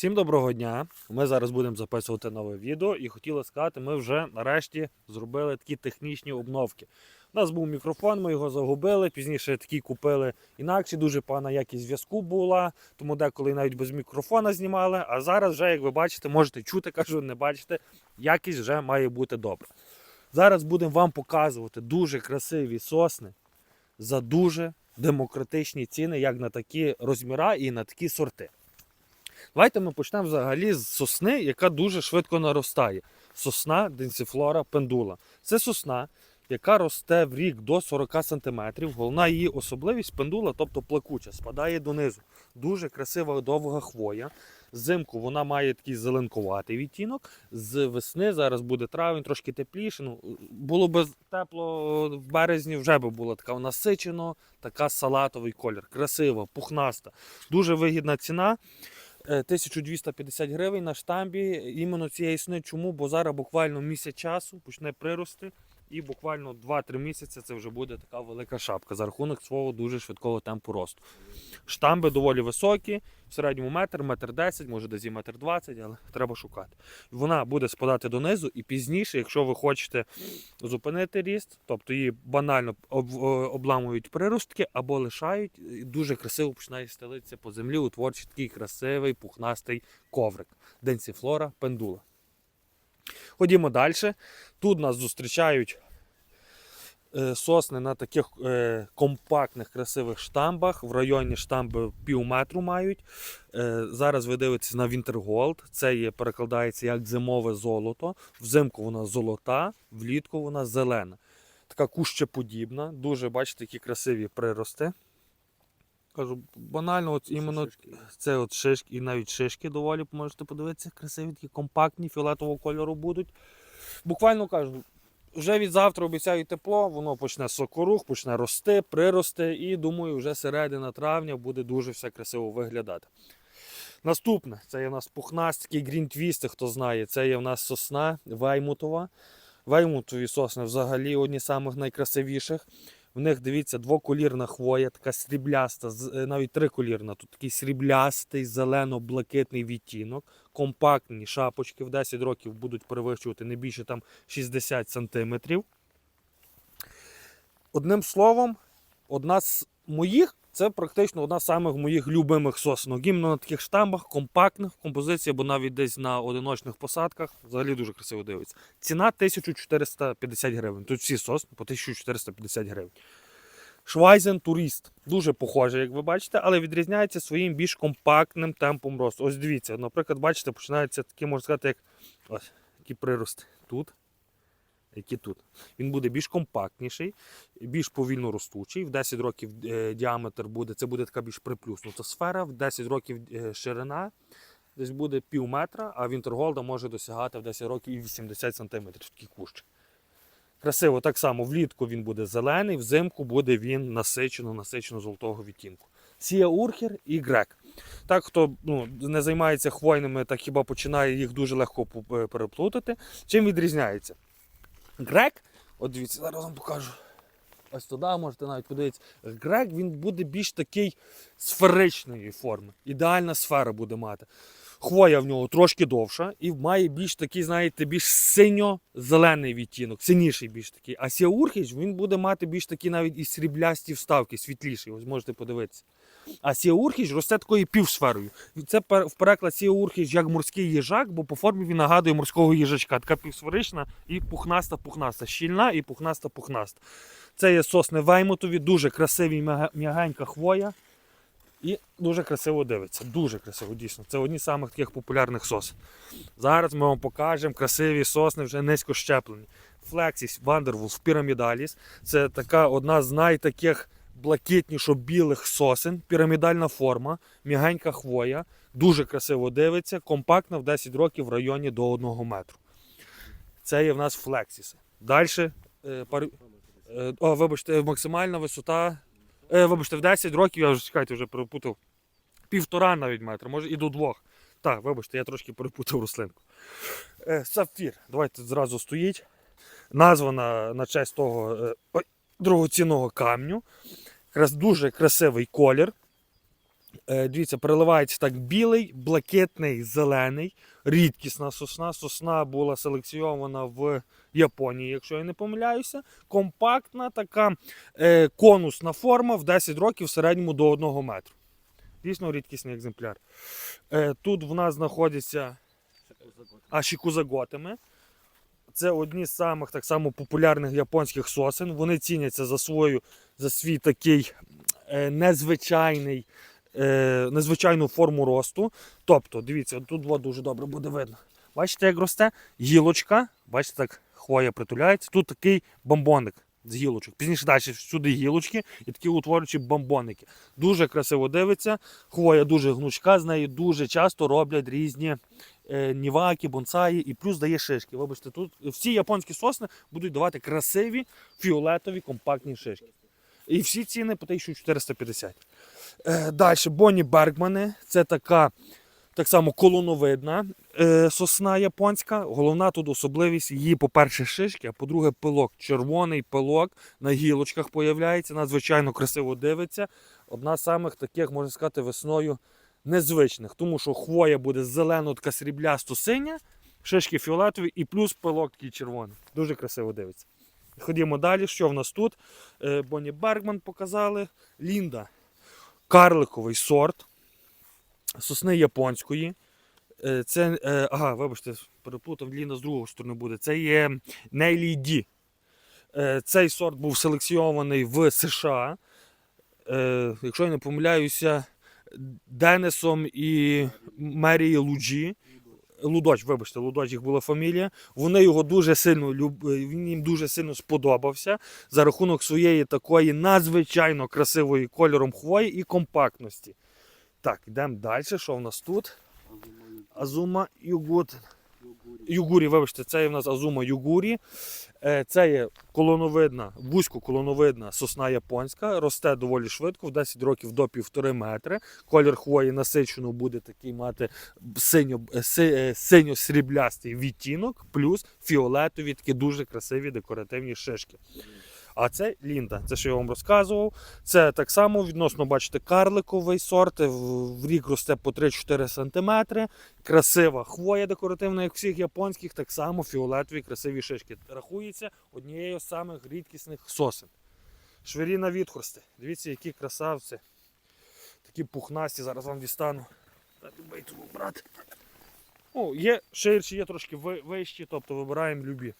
Всім доброго дня! Ми зараз будемо записувати нове відео і хотіли сказати, ми вже нарешті зробили такі технічні обновки. У нас був мікрофон, ми його загубили, пізніше такий купили інакше, дуже погана якість зв'язку була, тому деколи навіть без мікрофона знімали. А зараз вже, як ви бачите, можете чути, кажу, не бачите, якість вже має бути добра. Зараз будемо вам показувати дуже красиві сосни за дуже демократичні ціни, як на такі розміра і на такі сорти. Давайте ми почнемо взагалі з сосни, яка дуже швидко наростає. Сосна денсифлора пендула. Це сосна, яка росте в рік до 40 см. Головна її особливість пендула, тобто плакуча, спадає донизу. Дуже красива довга хвоя. Взимку вона має такий зеленкуватий відтінок. З весни зараз буде травень, трошки тепліше. Ну, було б тепло в березні, вже би була така насичено, така салатовий колір. Красива, пухнаста. Дуже вигідна ціна. Е, 1250 гривень на штамбі іменно цієї сни. Чому? Бо зараз буквально місяць часу почне прирости, і буквально 2-3 місяці це вже буде така велика шапка за рахунок свого дуже швидкого темпу росту. Штамби доволі високі, в середньому метр, метр 10, може десь і метр 20, але треба шукати. Вона буде спадати донизу, і пізніше, якщо ви хочете зупинити ріст, тобто її банально обламують приростки або лишають, і дуже красиво починає стелитися по землі, утворюючи такий красивий пухнастий коврик. Денсіфлора пендула. Ходімо далі. Тут нас зустрічають е, сосни на таких е, компактних красивих штамбах. В районі штамби пів метру мають. Е, зараз ви дивитесь на Wintergold. Це є, перекладається як зимове золото. Взимку вона золота, влітку вона зелена. Така кущеподібна. Дуже бачите, які красиві прирости. Кажу, банально, от іменно це от шишки, і навіть шишки доволі можете подивитися, красиві, такі компактні, фіолетового кольору будуть. Буквально кажу, вже від завтра обіцяють тепло, воно почне сокорух, почне рости, прирости, і думаю, вже середина травня буде дуже все красиво виглядати. Наступне, це є в нас пухнастики грінтвісти, хто знає, це є в нас сосна Веймутова. Веймутові сосни взагалі одні з найкрасивіших. В них дивіться двоколірна хвоя, така срібляста, е, навіть триколірна. Тут такий сріблястий, зелено-блакитний відтінок, компактні шапочки в 10 років будуть перевищувати не більше там 60 сантиметрів. Одним словом, одна з моїх, це практично одна з самих моїх любимих соснок. Іменно на таких штамбах, компактних композицій, або навіть десь на одиночних посадках. Взагалі дуже красиво дивиться. Ціна 1450 гривень. Тут всі сосни по 1450 гривень. Швайзен Турист. Дуже похоже, як ви бачите, але відрізняється своїм більш компактним темпом росту. Ось дивіться, наприклад, бачите, починаються такі, можна сказати, як ось, які прирости тут, які тут. Він буде більш компактніший, більш повільно ростучий. В 10 років е, діаметр буде, це буде така більш приплюснута сфера, в 10 років е, ширина. Десь буде пів метра, а Вінтерголда може досягати в 10 років і 80 см такий кущ. Красиво, так само влітку він буде зелений, взимку буде він насичено, насичено золотого відтінку. Сія Урхер і Грек. Так, хто ну, не займається хвойними, так хіба починає їх дуже легко е, переплутати. Чим відрізняється? Грек, от дивіться, зараз вам покажу. Ось туди можете навіть подивитися. Грек він буде більш такий сферичної форми. Ідеальна сфера буде мати. Хвоя в нього трошки довша і має більш такий, знаєте, більш синьо-зелений відтінок, синіший більш такий. А Сіаурхіч він буде мати більш такі навіть і сріблясті вставки, світліші. Ось можете подивитися. А Сіаурхіч росте такою півсферою. Це в переклад Сіаурхіч як морський їжак, бо по формі він нагадує морського їжачка. Така півсферична і пухнаста-пухнаста, щільна і пухнаста-пухнаста. Це є сосни Веймутові, дуже красиві, м'ягенька хвоя. І дуже красиво дивиться. Дуже красиво, дійсно. Це одні з самих таких популярних сосен. Зараз ми вам покажемо красиві сосни вже низько щеплені. Флексіс Вандервулф Пірамідаліс. Це така одна з найтаких блакитнішо білих сосен, пірамідальна форма, м'ягенька хвоя, дуже красиво дивиться, компактна в 10 років в районі до 1 метру. Це є в нас флексіси. Далі. Е, пар... е, о, вибачте, максимальна висота. Е, вибачте, в 10 років я вже чекайте, вже перепутав. Півтора навіть метра, може і до двох. Так, вибачте, я трошки перепутав рослинку. Е, сапфір. Давайте зразу стоїть. Названа на честь того е, ой, дорогоцінного камню. Крас, дуже красивий колір. Е, Дивіться, переливається так білий, блакитний, зелений, рідкісна сосна. Сосна була селекційована в Японії, якщо я не помиляюся. Компактна така е, конусна форма в 10 років в середньому до 1 метру. Дійсно рідкісний екземпляр. Е, тут в нас знаходяться ашікузаготами. Це одні з самих так само популярних японських сосен. Вони ціняться за свою за свій такий е, незвичайний, е, незвичайну форму росту. Тобто, дивіться, тут от дуже добре буде видно. Бачите, як росте гілочка, бачите, так хвоя притуляється. Тут такий бомбоник з гілочок. Пізніше далі всюди гілочки і такі утворюючі бомбоники. Дуже красиво дивиться. Хвоя дуже гнучка, з неї дуже часто роблять різні е, ніваки, бонсаї і плюс дає шишки. Вибачте, тут всі японські сосни будуть давати красиві фіолетові компактні шишки. І всі ціни по 1450. Е, далі Бонні Бергмани. Це така так само колоновидна е, сосна японська. Головна тут особливість її, по-перше, шишки, а по-друге, пилок. Червоний пилок на гілочках появляється, надзвичайно красиво дивиться. Одна з самих таких, можна сказати, весною незвичних, тому що хвоя буде зелено, така сріблясто синя, шишки фіолетові і плюс пилок такий червоний. Дуже красиво дивиться. Ходімо далі. Що в нас тут? Е, Бонні Бергман показали. Лінда. Карликовий сорт сосни японської. Е, Це, е, ага, вибачте, переплутав, Лінда з другої сторони буде. Це є Нейлі Ді. Цей сорт був селекційований в США. Якщо я не помиляюся, Денисом і Мерії Луджі. Лудоч, вибачте, Лудоч їх була фамілія. Вони його дуже сильно люб... він їм дуже сильно сподобався за рахунок своєї такої надзвичайно красивої кольором хвої і компактності. Так, йдемо далі. Що в нас тут? Азума Югут. Югурі, вибачте, це є в нас Азума Югурі. Е, Це є колоновидна, вузько-колоновидна сосна японська, росте доволі швидко, в 10 років до 1,5 метри. Колір хвої насичено буде такий мати синьо, е, е, синьо-сріблястий відтінок, плюс фіолетові такі дуже красиві декоративні шишки. А це лінда, це що я вам розказував. Це так само відносно, бачите, карликовий сорт. В рік росте по 3-4 см. Красива хвоя декоративна, як всіх японських, так само фіолетові красиві шишки. Рахується однією з самих рідкісних сосен. Швиріна відхорсти. Дивіться, які красавці. Такі пухнасті, зараз вам дістану. Брати. Ну, є ширші, є трошки вищі, тобто вибираємо любі.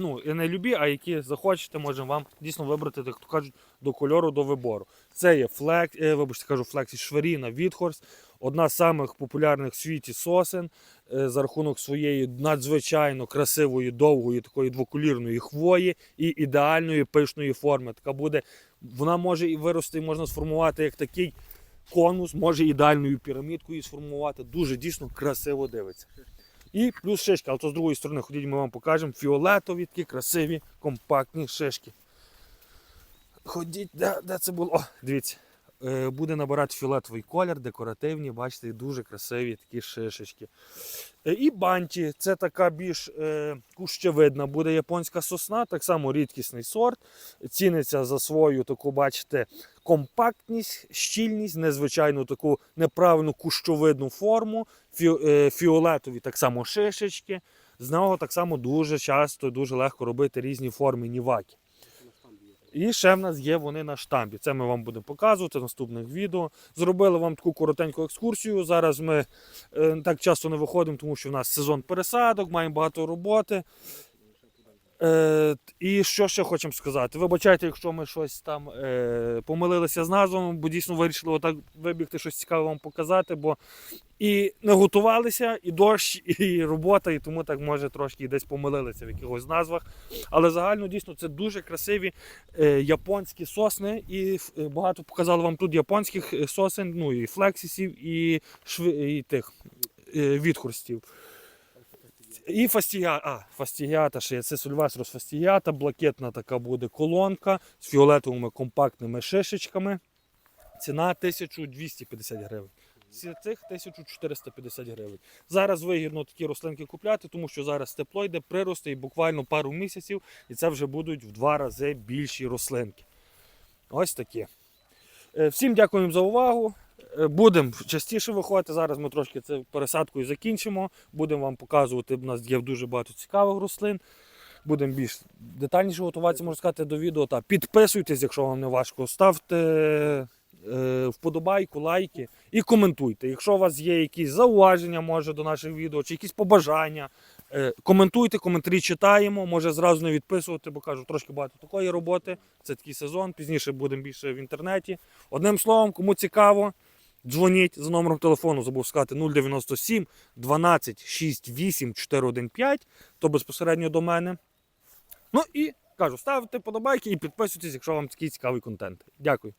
Ну, і не любі, а які захочете, можемо вам дійсно вибрати, так то кажуть, до кольору, до вибору. Це є флек, е, вибачте, кажу, флексі Шверіна Відхорст, одна з самих популярних в світі сосен е, за рахунок своєї надзвичайно красивої, довгої, такої двоколірної хвої і ідеальної пишної форми. Така буде, вона може і вирости, можна сформувати як такий конус, може ідеальною пірамідкою сформувати. Дуже дійсно красиво дивиться. І плюс шишки, але то з другої сторони, ходіть, ми вам покажемо фіолетові такі красиві, компактні шишки. Ходіть, де, де це було? О, дивіться. Е, буде набирати фіолетовий колір, декоративні, бачите, дуже красиві такі шишечки. Е, і банті це така більш е, кущевидна буде японська сосна, так само рідкісний сорт. Ціниться за свою таку, бачите, компактність, щільність, незвичайну таку неправильну кущовидну форму, фіолетові так само шишечки. З нього так само дуже часто, дуже легко робити різні форми ніваки. І ще в нас є вони на штампі. Це ми вам будемо показувати в наступних відео. Зробили вам таку коротеньку екскурсію. Зараз ми е, так часто не виходимо, тому що в нас сезон пересадок, маємо багато роботи. Е, і що ще хочемо сказати? Вибачайте, якщо ми щось там е, помилилися з назвами, бо дійсно вирішили отак вибігти щось цікаве вам показати, бо і не готувалися, і дощ, і робота, і тому так може трошки десь помилилися в якихось назвах. Але загально дійсно це дуже красиві е, японські сосни, і е, багато показали вам тут японських е, сосен, ну і флексісів, і, шви, і тих е, відхорстів. І фастігіата, а, фастігіата ще є. Це сульвестрос фастігіата, блакитна така буде колонка з фіолетовими компактними шишечками. Ціна 1250 гривень. З цих 1450 гривень. Зараз вигідно такі рослинки купляти, тому що зараз тепло йде, приросте і буквально пару місяців, і це вже будуть в два рази більші рослинки. Ось такі. Е, Всім дякуємо за увагу. Е, Будемо частіше виходити. Зараз ми трошки це пересадкою закінчимо. Будемо вам показувати. У нас є дуже багато цікавих рослин. Будемо більш детальніше готуватися, можна сказати, до відео. Та підписуйтесь, якщо вам не важко. Ставте е, вподобайку, лайки і коментуйте. Якщо у вас є якісь зауваження, може до наших відео, чи якісь побажання, е, коментуйте, коментарі читаємо. Може зразу не відписувати, бо кажу, трошки багато такої роботи. Це такий сезон. Пізніше будемо більше в інтернеті. Одним словом, кому цікаво. Дзвоніть за номером телефону, забув сказати 097 12 68 415, то безпосередньо до мене. Ну і кажу, ставте подобайки і підписуйтесь, якщо вам такий цікавий контент. Дякую.